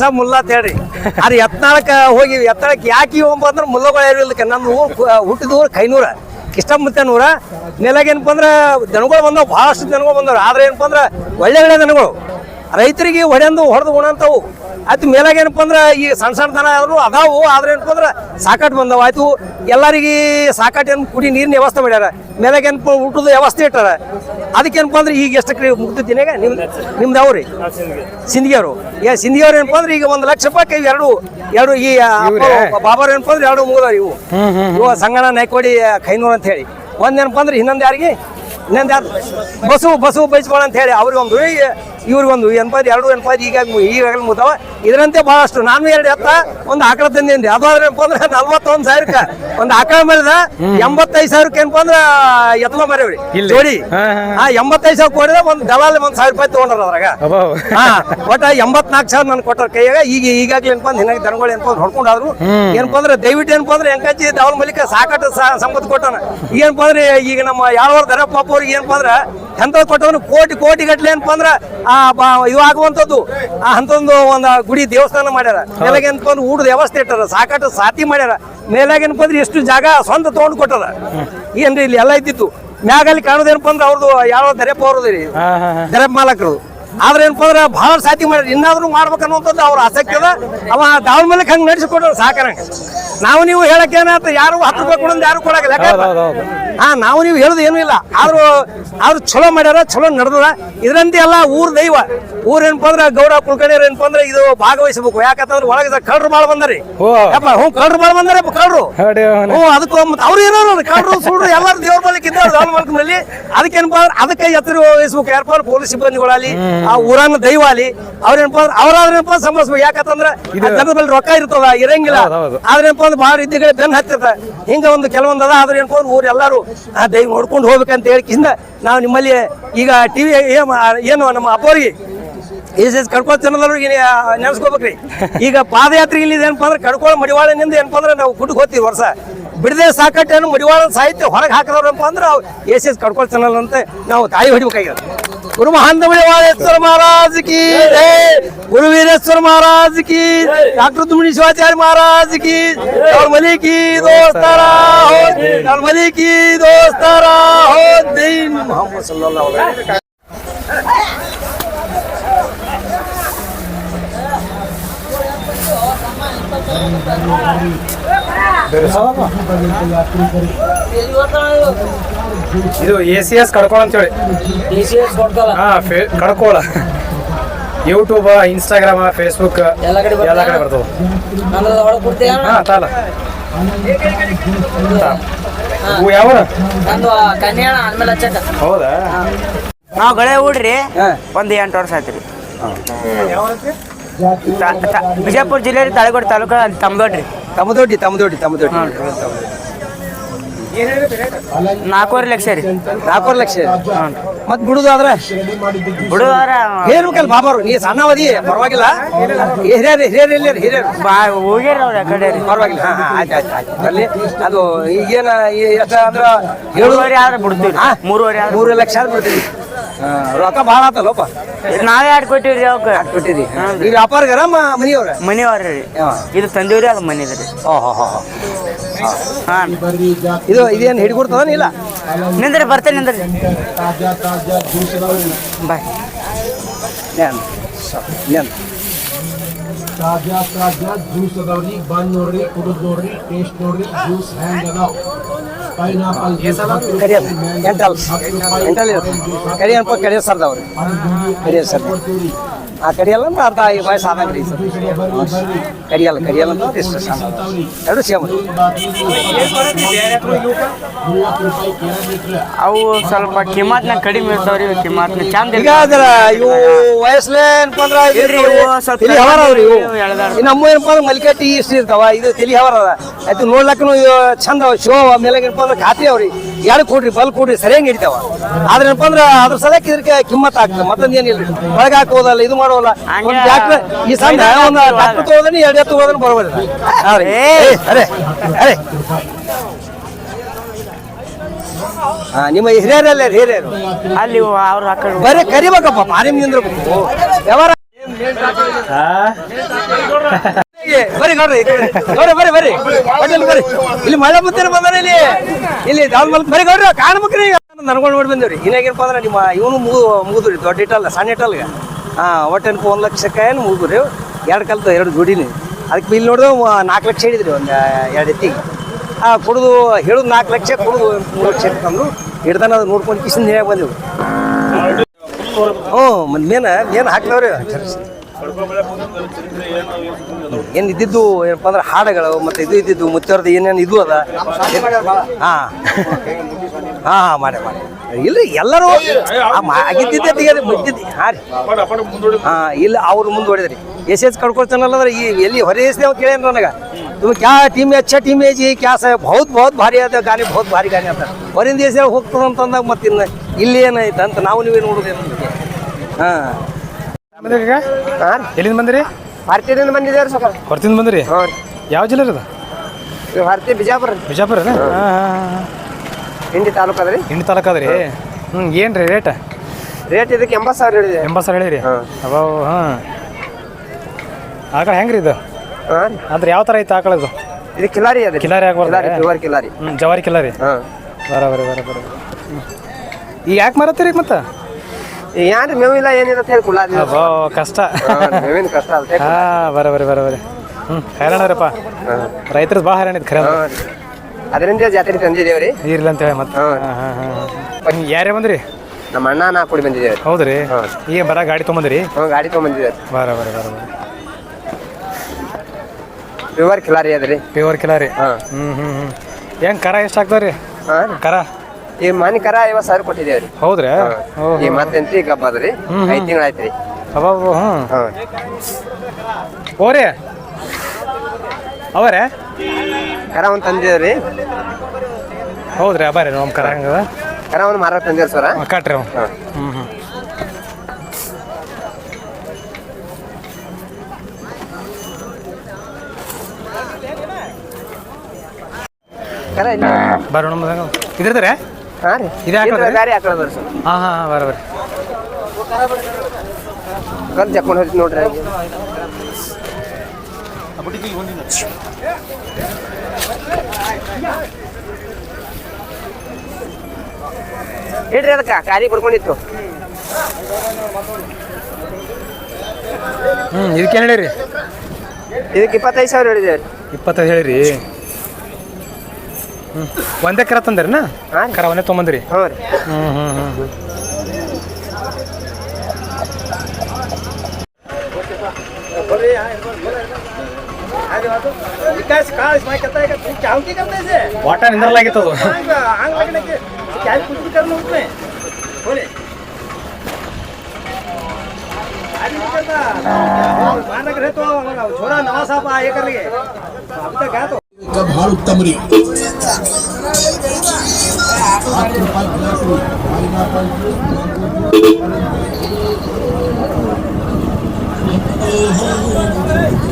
ಸಾಬ್ ಮುಲ್ಲಾ ಅಂತ ಹೇಳ್ರಿ. ಅದು ಹೋಗಿ ಎತ್ನಾಳಕ್ಕೆ ಯಾಕೆ ಹೋಗ್ಬ ಅಂದ್ರೆ ಮುಲ್ಲಗಳು ಯಾರು ಇಲ್ಲಕ್ಕೆ ನಮ್ದು ಊರು ಹುಟ್ಟಿದ ಊರು ಕೈನೂರ. ಕಿಷ್ಟಮುತ್ತನೂರ ನೆಲಾಗ ಏನಪ್ಪ ಅಂದ್ರೆ ದನಗಳು ಬಂದವು. ಭಾಳಷ್ಟು ದನಗಳು ಬಂದವ್ರು ಆದ್ರೆ ಏನಪ್ಪ ಅಂದ್ರೆ ಒಳ್ಳೆ ಒಳ್ಳೆ ದನಗಳು. ರೈತರಿಗೆ ಹೊಡೆಂದು ಹೊಡೆದು ಉಣಂತವು. ಆಯ್ತು ಮೇಲಾಗ ಏನಪ್ಪ ಅಂದ್ರೆ ಈ ಸಣ್ಣ ಸಣ್ಣ ದನ ಆದ್ರು ಅದಾವು ಆದ್ರೆ ಏನಪ್ಪ ಅಂದ್ರೆ ಸಾಕಾಟ್ ಬಂದವು. ಆಯ್ತು ಎಲ್ಲರಿಗೆ ಸಾಕಾಟ್ ಏನು ಕುಡಿ ನೀರಿನ ವ್ಯವಸ್ಥೆ ಮಾಡ್ಯಾರ. ಮೇಲಾಗ ಏನಪ್ಪ ಊಟದ ವ್ಯವಸ್ಥೆ ಇಟ್ಟಾರ. ಅದಕ್ಕೇನಪ್ಪ ಅಂದ್ರೆ ಈಗ ಎಷ್ಟು ಕ್ರಿ ಮುಗ್ದಿದ್ದೀನಾಗ ನಿಮ್ ನಿಮ್ದು ಅವ್ರಿ. ಸಿಂಧಿಯವರು ಏ ಸಿಂಧಿಯವ್ರು ಏನಪ್ಪ ಅಂದ್ರೆ ಈಗ ಒಂದು ಲಕ್ಷ ರೂಪಾಯಿ ಕೈ ಎರಡು ಎರಡು ಈ ಬಾಬಾರ್ ಏನಪ್ಪ ಅಂದ್ರೆ ಎರಡು ಮುಗಿದವ್ರು ಇವು. ಇವ ಸಂಗಣ ನೈಕೋಡಿ ಕೈನೂರು ಅಂತ ಹೇಳಿ. ಒಂದ್ ಏನಪ್ಪ ಅಂದ್ರೆ ಇನ್ನೊಂದು ಯಾರಿಗೆ? ಇನ್ನೊಂದು ಯಾರು? ಬಸ್ಸು ಬಸ್ಸು ಬೈಸ್ಕೊಳ ಅಂತ ಹೇಳಿ. ಅವ್ರಿಗೊಂದು ಇವ್ರಿಗೊಂದು ಎನ್ಪದ್ ಎರಡು ಎನ್ಪದ್ ಈಗ ಈಗಾಗಲೇ ಮುಗ್ದಾವ. ಇದರಂತೆ ಬಹಳಷ್ಟು. ನಾನು ಎರಡು ಎತ್ತ ಒಂದು ಆಕಳ ತಂದೇನ್ರಿ ಅದು ಆದ್ರೆ ಏನಪ್ಪ ಅಂದ್ರೆ ನಲ್ವತ್ತೊಂದು ಸಾವಿರಕ್ಕೆ. ಒಂದು ಆಕಳ ಮಾಡಿದ ಎಂಬತ್ತೈದು ಸಾವಿರಕ್ಕೆ ಏನಪ್ಪ ಅಂದ್ರೆ ಎತ್ತಲ ಮಾರೇವ್ರಿ? ಜೋಡಿ. ಆ ಎಂಬತ್ತೈದು ಸಾವಿರ ಕೊಡಿದ್ರೆ ಒಂದು ದಲಾಲ್ ಒಂದು ಸಾವಿರ ರೂಪಾಯಿ ತಗೊಂಡ್ರ ಅದ್ರಾಗ. ಹಾ ಒಟ್ಟ ಎಂಬತ್ನಾಲ್ಕು ಸಾವಿರ ನನ್ ಕೊಟ್ಟಾರ ಕೈಯಾಗ. ಈಗ ಈಗಾಗಲೇ ಏನಪ್ಪ ಅಂದ್ರೆ ಹಿನ್ನಾಗ ದನಗಳು ಏನಪ್ಪ ಅಂದ್ರೆ ಹೊಡ್ಕೊಂಡಾದ್ರು. ಏನಪ್ಪ ಅಂದ್ರೆ ದಯವಿಟ್ಟು ಏನಪ್ಪ ಅಂದ್ರೆ ಎಂಕಚ್ಚಿ ದವಲ್ ಮಲಿಕ ಸಾಕಟ್ಟು ಸಂಬಂಧ ಕೊಟ್ಟಾನ. ಏನಪ್ಪ ಅಂದ್ರೆ ಈಗ ನಮ್ಮ ಯಾವ್ಯಾವ ದರ ಪಾಪ ಅವ್ರಿಗೆ ಏನಪ್ಪ ಅಂದ್ರೆ ಎಂಥದ್ದು ಕೊಟ್ಟವನು ಕೋಟಿ ಕೋಟಿ ಗಟ್ಲೆ ಏನಪ್ಪ ಅಂದ್ರೆ ಆ ಬಾ ಇವಾಗುವಂಥದ್ದು ಆ ಅಂಥದ್ದು ಒಂದು ಗುಡಿ ದೇವಸ್ಥಾನ ಮಾಡ್ಯಾರ. ಮೇಲಾಗ ಏನಪ್ಪ ಅಂದ್ರೆ ಊಟದ ವ್ಯವಸ್ಥೆ ಇಟ್ಟಾರ ಸಾಕಷ್ಟು ಸಾತಿ ಮಾಡ್ಯಾರ. ಮೇಲಾಗ ಏನಪ್ಪ ಅಂದ್ರೆ ಎಷ್ಟು ಜಾಗ ಸ್ವಂತ ತೊಗೊಂಡು ಕೊಟ್ಟಾರ ಏನ್ರಿ ಇಲ್ಲಿ ಎಲ್ಲ ಇದ್ದಿತ್ತು ಮ್ಯಾಗಲ್ಲಿ ಕಾಣೋದೇನಪ್ಪ ಅಂದ್ರೆ ಅವ್ರದ್ದು ಯಾವ ದರೆಪ್ಪ ಅವ್ರದ್ದು ರೀ. ಹಾ ಮಾಲಕರು. ಆದ್ರೆ ಏನಪ್ಪ ಅಂದ್ರೆ ಬಹಳ ಸಾತಿ ಮಾಡ್ಯಾರ. ಇನ್ನಾದ್ರೂ ಮಾಡ್ಬೇಕನ್ನುವಂಥದ್ದು ಅವ್ರ ಆಸಕ್ತಿ ಅದ. ಅವ ದಾವಣ ಮೇಲೆ ಹಂಗೆ ನಡೆಸಿಕೊಡೋರು ಸಾಕಾರ ನಾವು ನೀವು ಹೇಳಕ್ಕೆ ಏನಾಯ್ತು? ಯಾರು ಹತ್ತು ರೂಪಾಯಿ ಕೊಡೋದು ಯಾರು ಕೊಡಕ್ಕೆ ಹಾ ನಾವು ನೀವು ಹೇಳೋದು ಏನೂ ಇಲ್ಲ. ಆದ್ರೂ ಆದ್ರೂ ಚಲೋ ಮಾಡ್ಯಾರ ಚಲೋ ನಡೆದದ. ಇದರಂತೆ ಎಲ್ಲ ಊರ್ ದೈವ. ಊರ್ ಏನಪ್ಪ ಅಂದ್ರೆ ಗೌಡ ಕುಲ್ಕರ್ಣಿಯರ್ ಏನಪ್ಪ ಅಂದ್ರೆ ಇದು ಭಾಗವಹಿಸಬೇಕು. ಯಾಕಂತಂದ್ರೆ ಒಳಗೆ ಕಳ್ರು ಬಾಳ ಬಂದಾರಿ. ಯಪ್ಪ ಹ್ಞೂ ಕಳ್ರು ಬಾಳ ಬಂದಾರೆ ಕಳ್ರು. ಹ್ಞೂ ಅದಕ್ಕೆ ಮತ್ತೆ ಅವ್ರು ಏನೋ ಕಳ್ರು ಸುಳ್ರು ಎಲ್ಲರೂ ದೇವ್ರ ಬಳಿಕ್ ಇದ್ದಾರೆ ದಾವಣ ಮಲ್ಕನಲ್ಲಿ ಅದಕ್ಕೇನಪ್ಪ ಅಂದ್ರೆ ಅದಕ್ಕೆ ಎತ್ತರ ವಹಿಸ್ಬೇಕು. ಯಾರಪ್ಪ ಅಂದ್ರೆ ಪೊಲೀಸ್ ಸಿಬ್ಬಂದಿಗಳಾಗಲಿ ಆ ಊರನ್ನ ದೈವ ಅಲ್ಲಿ ಅವ್ರೇನಪ್ಪ ಅಂದ್ರೆ ಅವ್ರಾದ್ರೇನಪ್ಪ ಸಂಭವಿಸ್ಬೇಕು ಯಾಕಂತಂದ್ರೆ ಬಳಿ ರೊಕ್ಕ ಇರ್ತದ ಇರಂಗಿಲ್ಲ. ಆದ್ರೇನಪ್ಪ ಅಂದ್ರೆ ಭಾಳ ಇದ್ದಿಗಳೇ ಬೆನ್ ಹತ್ತದ ಹಿಂಗ ಒಂದು ಕೆಲವೊಂದು ಅದ ಆದ್ರೆ ಏನಪ್ಪ ಅಂದ್ರೆ ಊರು ಎಲ್ಲರೂ ಆ ದೈವ ನೋಡ್ಕೊಂಡು ಹೋಗ್ಬೇಕಂತ ಹೇಳಿಕಿಂದ ನಾವು ನಿಮ್ಮಲ್ಲಿ ಈಗ ಟಿವಿ ಏನು ನಮ್ಮ ಅಪ್ಪವ್ರಿಗೆ ಎಸ್ ಎಸ್ ಕಡ್ಕೊಳ ಚಾನಲ್ದವ್ರಿಗೆ ನೆನೆಸ್ಕೋಬೇಕ್ರಿ. ಈಗ ಪಾದಯಾತ್ರೆ ಇಲ್ಲಿ ಏನಪ್ಪ ಅಂದ್ರೆ ಕಡ್ಕೊಳ ಮಡಿವಾಳನಿಂದ ಏನಪ್ಪ ಅಂದ್ರೆ ನಾವು ಗುಡ್ಡಕ್ಕೆ ಹೋಗ್ತೀವಿ ವರ್ಷ. ಬಿಡದೆ ಸಾಕಟ್ಟೇನು ಮಡಿವಾಳ ಸಾಹಿತ್ಯ ಹೊರಗೆ ಹಾಕಿದವ್ರಪ್ಪ ಅಂದ್ರೆ ಎಸ್ ಎಸ್ ಕಡ್ಕೊಳ ಚಾನಲ್ ಅಂತ ನಾವು ತಾಯಿ ಹೊಡಿಬೇಕಾಗಿದೆ. ಗುರು ಮಹಾಂತ ಮಡಿವಾಳೇಶ್ವರ ಮಹಾರಾಜ್ ಕಿ ಗುರು ವೀರೇಶ್ವರ ಮಹಾರಾಜ್ ಕಿ ಡಾಕ್ಟರ್ ತುಮಣಿ ಶಿವಾಚಾರ್ಯ ಮಹಾರಾಜ್ ಕಿ ಅವ್ರ ಮಲಿ ಕಿ ದೋಸ್ತಾರ ಅವ್ರ ಮಲಿ ಕಿ ದೋಸ್ತಾರ ಹೋದ್ ದೈನ್ ಮೊಹಮ್ಮದ್ ಸಲ್ಲಲ್ಲಾಹು ಇದು ಎ ಸಿ ಎಸ್ ಕಡ್ಕೊಳ ಅಂತೇಳಿ. ಹಾ ಫೇ ಕಡ್ಕೊಳ. ಯೂಟ್ಯೂಬ್ ಇನ್ಸ್ಟಾಗ್ರಾಮ್ ಫೇಸ್ಬುಕ್ ಎಲ್ಲ ಕಡೆ ಬರ್ತದೆ? ಎಲ್ಲ ಕಡೆ ಬರ್ತವೆ ಹಾಂ ತಾಲ. ಯಾವ ಹೌದಾ? ನಾವು ಗಳೆ ಊಡ್ರಿ ಒಂದು ಎಂಟು ವರ್ಷ ಆಯ್ತು ರೀ ಬಿಜಾಪುರ ಜಿಲ್ಲೆ ತಾಳಗೋಡು ತಾಲೂಕು ತಾಲೂಕು ತಮ್ದೋಡ್ರಿ ತಮ್ಮದೊಡ್ಡಿ ತಮ್ಮದೊಡ್ಡಿ. ತಮ್ಮದೊಡ್ಡಿ ನಾಲ್ಕೂವರೆ ಲಕ್ಷ ರೀ. ನಾಲ್ಕೂವರೆ ಲಕ್ಷ. ಮತ್ ಬಿಡುದು ಆದ್ರೆ ಬಿಡುವಾರ ಹೇಳ್ಬೇಕಲ್ಲ ಬಾಬಾರು ನೀ ಸಣ್ಣವದಿ ಪರವಾಗಿಲ್ಲ. ಹಿರಿಯರು ಹಿರಿಯರು ಇಲ್ಲ ಹಿರಿಯರು. ಬಾ ಹೋಗ್ಯಾರ ಅವ್ರ ಕಡೆ ರೀ. ಪರವಾಗಿಲ್ಲ. ಆಯ್ತು ಆಯ್ತು ಆಯ್ತು. ಅಲ್ಲಿ ಅದು ಈಗೇನ ಎಷ್ಟ ಅಂದ್ರ ಏಳುವರೆ ಆದ್ರೆ ಬಿಡ್ತೀವಿ? ಮೂರುವರೆ ಮೂರು ಲಕ್ಷ ಆದ್ರೆ ಬಿಡ್ತೀವಿ. ರೊಕ್ಕ ಭಾಳ ಆತಲ್ಲಪ್ಪ. ನಾವೇ ಆಡ್ ಕೊಟ್ಟಿವ್ರಿ ರೀ. ಅವಕ್ಕೆ ಬಿಟ್ಟಿರಿ ಈ ವ್ಯಾಪಾರಗಾರ ಮನಿಯವ್ರ? ಇದು ತಂದಿವ್ರಿ ಅದು ಮನಿದ ರೀ ಓಹೋ ಹೋ ಹೋ. ಹಾಂ. ಇದು ಇದೇನು ಹಿಡ್ಕೊಡ್ತದ ಇಲ್ಲ? ನಿಂದ್ರಿ ಬರ್ತೇನೆ ನಿಂದ್ರಿ. ಬಾಯ್ ತಾಜಾ ತಾಜಾ ಜ್ಯೂಸ್ ಅದಾವ್ರಿ. ಬಂದ್ ನೋಡ್ರಿ ಕುಡಿದ್ ನೋಡ್ರಿ ಟೇಸ್ಟ್ ನೋಡ್ರಿ ಜ್ಯೂಸ್ ಹ್ಯಾಂಗ್ ಅದಾವ್. ಪೈನಾಪಲ್ ಎಂಟ್ರಲ್ ಎಂಟ್ರಲ್ ಎಂಟಲ್ ಕರಿಯರ್ ಸರ್ದವ್ರು ಕರಿಯರ್ ಸರ್ ಆ ಕಡಿಯಲ್ಲ ಅಂದ್ರೆ ಅರ್ಧ ಐದು ಸಾಮಗ್ರಿ ರೀ ಸರ್ ಕಡಿಯಲ್ಲ ಕಡಿಯಲ್ಲ ಅಂತ ಇಷ್ಟ ಸಣ್ಣ ಎರಡು ಸೇಮ್ ಅವು ಸ್ವಲ್ಪ ಕಿಮ್ಮತ್ನ ಕಡಿಮೆ ಇರ್ತಾವ್ರಿ ಕಿಮ್ಮತ್ನ ಚಂದ ಈಗ ಅದರ ಇವು ವಯಸ್ಲೆ ಅಂದ್ರೆ ಇವು ಸ್ವಲ್ಪ ತಲಿ ಹವರ ಅವ್ರಿ ಇವು. ಇವು ನಮ್ಮ ಏನಪ್ಪ ಅಂದ್ರೆ ಮಲಿಕಟ್ಟಿ ಇಷ್ಟು ಇರ್ತಾವ ಇದು ತಲಿ ಹವರ ಅದ. ಆಯ್ತು ನೋಡ್ಲಕ್ಕನು ಇವು ಚಂದ ಅವ ಶೋ ಮೇಲೆ ಏನಪ್ಪ ಅಂದ್ರೆ ಖಾತ್ರಿ ಅವ್ರಿ. ಎರಡು ಕೊಡ್ರಿ ಬಲ್ ಕೊಡ್ರಿ ಸರಿಯಾಗಿ ಹಿಡಿತಾವ. ಆದ್ರೆ ಏನಪ್ಪ ಅಂದ್ರೆ ಅದ್ರ ಸಲಕ್ಕೆ ಇದಕ್ಕೆ ಕಿಮ್ಮತ್ ಆಗ್ತದೆ ಮತ್ತೊಂದು ಏನಿಲ್ಲ ಒಳಗೆ ಹಾಕೋದಲ್ಲ ಇದು ಮಾಡೋಲ್ಲ ಹಂಗೆ ಒಂದು ಟ್ಯಾಕ್ಟರ್ ಈ ಸಂದ ಒಂದು ಟ್ಯಾಕ್ಟರ್ ತಗೋದನಿ ಎರಡು ಎತ್ತು ಹೋದ್ರೆ ಬರೋದಿಲ್ಲ. ಏ. ಅರೆ ಅರೆ. ಹಾ ನಿಮ್ಮ ಹಿರಿಯರಲ್ಲ ಹಿರಿಯರು? ಅಲ್ಲಿ ಅವ್ರು ಹಾಕೊಂಡು ಕಡೆ ಬರೀ ಕರಿಬೇಕಪ್ಪ ಮಾರಿ ನಿಂದ್ರಬೇಕು. ವ್ಯವಹಾರ ಬರ್ರಿ ನೋಡ್ರಿ ನೋಡ್ರಿ ಬರ್ರಿ ಬರ್ರಿ ಹೋಟೆಲ್ ಬರ್ರಿ ಇಲ್ಲಿ ಮಳೆ ಮುತ್ತಿನ ಬಂದಾರ ಇಲ್ಲಿ. ಇಲ್ಲಿ ದಾವಲ್ ಬರಿ ಬರ್ರಿ ಗೌಡ್ರಿ ಕಾಣ್ಬೇಕ್ರಿ ನನ್ಕೊಂಡು ನೋಡಿ ಬಂದೇವ್ರಿ. ಇನ್ನಾಗೇನಪ್ಪ ಅಂದ್ರೆ ನಿಮ್ಮ ಇವನು ಮುಗು ಮುಗಿದ್ರಿ ದೊಡ್ಡ ಇಟ್ಟಲ್ಲ ಸಣ್ಣ ಇಟ್ಟಲ್ಗ ಹಾ ಒಂದು ಲಕ್ಷಕ್ಕೆ ಏನು ಮುಗಿದ್ರಿ? ಎರಡು ಕಲ್ತು ಎರಡು ಜೋಡಿನಿ. ಅದಕ್ಕೆ ಇಲ್ಲಿ ನೋಡಿದ್ರೆ ನಾಲ್ಕು ಲಕ್ಷ ಹೇಳಿದ್ರಿ ಒಂದು ಎರಡು ಎತ್ತಿಗೆ ಆ ಕುಡಿದು ಹೇಳುದು ನಾಲ್ಕು ಲಕ್ಷ ಕುಡಿದು ಮೂರು ಲಕ್ಷ ತಂದು ಹಿಡ್ದಾನ ಅದು ನೋಡ್ಕೊಂಡು ಕಿಸಿಂದ ಹೇಳಿ ಬಂದೆವು ಹ್ಞೂ ಮತ್ತು ಮೇನ ಮೇನ್ ಹಾಕ್ಲವ್ರಿ ಏನು ಇದ್ದಿದ್ದು ಏನಪ್ಪ ಅಂದ್ರೆ ಹಾಡುಗಳು ಮತ್ತೆ ಇದು ಇದ್ದಿದ್ದು ಮುತ್ತವ್ರದ್ದು ಏನೇನು ಇದು ಅದ. ಹಾಂ. ಹಾ ಹಾ ಮಾಡಿ ಮಾಡಿ ಇಲ್ರಿ ಎಲ್ಲರೂ ಆಗಿದ್ದಿದ್ದೆ ತೆಗಿಯೋದು ಬಿದ್ದಿದ್ದೆ ಹಾಂ ರೀ. ಹಾ ಇಲ್ಲ ಅವ್ರು ಮುಂದುವರಿದ್ರಿ ಎಸ್ ಎಸ್ ಕಡ್ಕೊಳ್ತಾನಲ್ಲದ್ರೆ ಈ ಎಲ್ಲಿ ಹೊರ ಎಸ್ ಅವ್ರು ನನಗೆ? ತುಂಬ ಕ್ಯಾ ಟೀಮ್ ಅಚ್ಚ ಟೀಮ್ ಏಜ್ ಈ ಸ ಬಹುತ್ ಬಹುತ್ ಭಾರಿ ಅದ ಗಾನಿ ಬಹುತ್ ಭಾರಿ ಗಾನಿ ಅಂತ. ಹೊರಿಂದ ಎಸ್ ಹೋಗ್ತದ ಅಂತಂದಾಗ ಮತ್ತೆ ಇನ್ನು ಇಲ್ಲಿ ಏನಾಯ್ತು ಅಂತ ನಾವು ನೀವೇ ನೋಡೋದೇನು ಹಾಂ. ಹಾಂ ಎಲ್ಲಿಂದ ಬಂದಿರಿ? ಭಾರತೀಯದಿಂದ ರೀ ಸ್ವಲ್ಪ ಹೊರತಿಂದ ಬಂದಿರಿ? ಯಾವ ಜಿಲ್ಲೆ ಅದ ಭಾರತೀಯ ಬಿಜಾಪುರ ಬಿಜಾಪುರ ಹಾಂ ಹಾಂ. ಹಿಂಡಿ ತಾಲೂಕು ಅದ ರೀ ಹಿಂಡಿ ತಾಲೂಕು ಅದ ರೀ ಹ್ಞೂ ಏನು ರೀ ರೇಟ್ ರೇಟ್ ಇದಕ್ಕೆ ಎಂಬತ್ತು ಸಾವಿರ ಹೇಳಿದೆ. ಎಂಬತ್ತು ಸಾವಿರ ಹೇಳಿರಿ. ಅವ ಹಾಂ. ಆಕಳ ಹೆಂಗೆ ರೀ ಇದು? ಹಾಂ. ಅಂದ್ರೆ ಯಾವ ಥರ ಐತೆ ಆಕಳ ಇದು ಇದು ಕಿಲಾರಿ ಅದ ಕಿಲಾರಿ ಆಗ್ಬಾರ್ದು ಪ್ಯೂರ್ ಕಿಲಾರಿ. ಹ್ಞೂ ಜವಾರಿ ಕಿಲಾರಿ? ಹಾಂ. ಬರ ಬರ ಬರ ಬರ. ಈಗ ಯಾಕೆ ಮಾರತ್ತೀರಿ ಮತ್ತೆ? ಏನ್ರಿ ಮೇವು ಇಲ್ಲ ಏನಿಲ್ಲ ಅಂತ ಹೇಳಿ ಕುಲಾರಿ ಅಬ್ಬೋ ಕಷ್ಟ. ಮೇವಿನ ಕಷ್ಟ ಅಲ್ಲ ಹಾಂ ಬರ ಬರ ಬರ ಬರ. ಹ್ಞೂ ಹೈರಾಣರಪ್ಪ. ರೈತರದ್ದು ಭಾಳ ಹೈರಾಣ ಖರೆ. ಅದರಿಂದ ಜಾತ್ರೆ ತಂದಿದ್ದೇವ್ರಿ. ಇರ್ಲಿ ಅಂತ ಹೇಳಿ ಮತ್ತೆ ಯಾರೇ ಬಂದ್ರಿ? ನಮ್ಮ ಅಣ್ಣ ನಾ ಕೂಡಿ ಬಂದಿದ್ದೇವೆ. ರೀ ಹೌದ್ರಿ. ಈಗ ಬರ ಗಾಡಿ ತೊಗೊಂಬಂದ್ರಿ? ಹ್ಞೂ ಗಾಡಿ ತೊಗೊಂಬಂದಿದ್ದೇವೆ ಬರ ಬರ ಬರ ಬರ. ಪ್ಯೂರ್ ಕಿಲಾರಿ ಅದ್ರಿ. ರೀ ಪ್ಯೂರ್ ಕಿಲಾರಿ? ಹಾಂ. ಹ್ಞೂ ಹ್ಞೂ ಹ್ಞೂ ಹೆಂಗೆ ಕರ ಎಷ್ಟು ಆಗ್ತಾವ್ರಿ ಹಾಂ? ರೀ ಕರ? ಈ ಮನಿ ಕರ ಐವತ್ತು ಸಾವಿರ ಕೊಟ್ಟಿದ್ದೇವ್ರಿ. ಹೌದ್ರಿ? ಈ ಮತ್ತೆಂತ್ರಿ ಗಬ್ಬ ಅದ ರೀ ಐದು ತಿಂಗಳು ಆಯ್ತು ರೀ ಅಬ್ಬಬ್ಬ ಹ್ಞೂ ಹಾಂ. ಓರಿ ಅವರೇ? ಕರ ಒಂದು ತಂದಿದ್ರಿ ಹೌದ್ರಿ ಅಬಾರಿ ನಮ್ಮ ಕರ ಹಂಗದ. ಕರ ಒಂದು ಮಾರಾಟ ತಂದಿದ್ದೇವೆ ಸರ ಕಟ್ರಿ ಹ್ಞೂ ಹ್ಞೂ ಕರ ಇಲ್ಲ ಬರ ನಮ್ಮ ಇದ್ರದ್ರೆ? ಹಾಂ ರೀ. ಇದು ಹಾಕೋದ್ರಿ? ಸರ್. ಹಾಂ ಹಾಂ ಹಾಂ ಬರ್ರಿ ಜಕ್ಕೊಂಡು ನೋಡ್ರಿ. ಇಡ್ರಿ ಅದಕ್ಕೆ ಕಾರಿ ಬಿಡ್ಕೊಂಡಿತ್ತು ಹ್ಞೂ ಇದಕ್ಕೆ ಏನು ಹೇಳಿರಿ? ಇದಕ್ಕೆ ಇಪ್ಪತ್ತೈದು ಸಾವಿರ ಹೇಳಿದೆ. ಇಪ್ಪತ್ತೈದು ಹೇಳಿರಿ. ಹ್ಞೂ ಒಂದೇ ಕರ ತಂದಿರಿನಾ? ಹಾಂ ಕರ ಒಂದೇ ತೊಗೊಂಬಂದ್ರಿ? ಹ್ಞೂ ರೀ. ಹ್ಞೂ ಹ್ಞೂ ಹ್ಞೂ ವಿಕಾಸ್ ಕಾಳ ಮಾಡ್ಕೊತಾಗ ಚಾವಟಿ ಕರ್ತೈತೆ ವಾಟ ನಿಂದ್ರಲಾಗಿತ್ತು ಅದು ಹಂಗ ಲಗ್ನಕ್ಕೆ ಕ್ಯಾಬ್ ಕುಟ್ಟಿ ಕರ್ನ ಉಟ್ಮೆ ಹೋಲಿ ಮಾನಕ ರೇ ತೋ ಛೋರಾ ನವಾ ಸಾಪ ಏ ಕರ್ಲಿಗೆ ಅಭಿ ತಕ ಗಾ ತೋ का भार उत्तम रे Oh,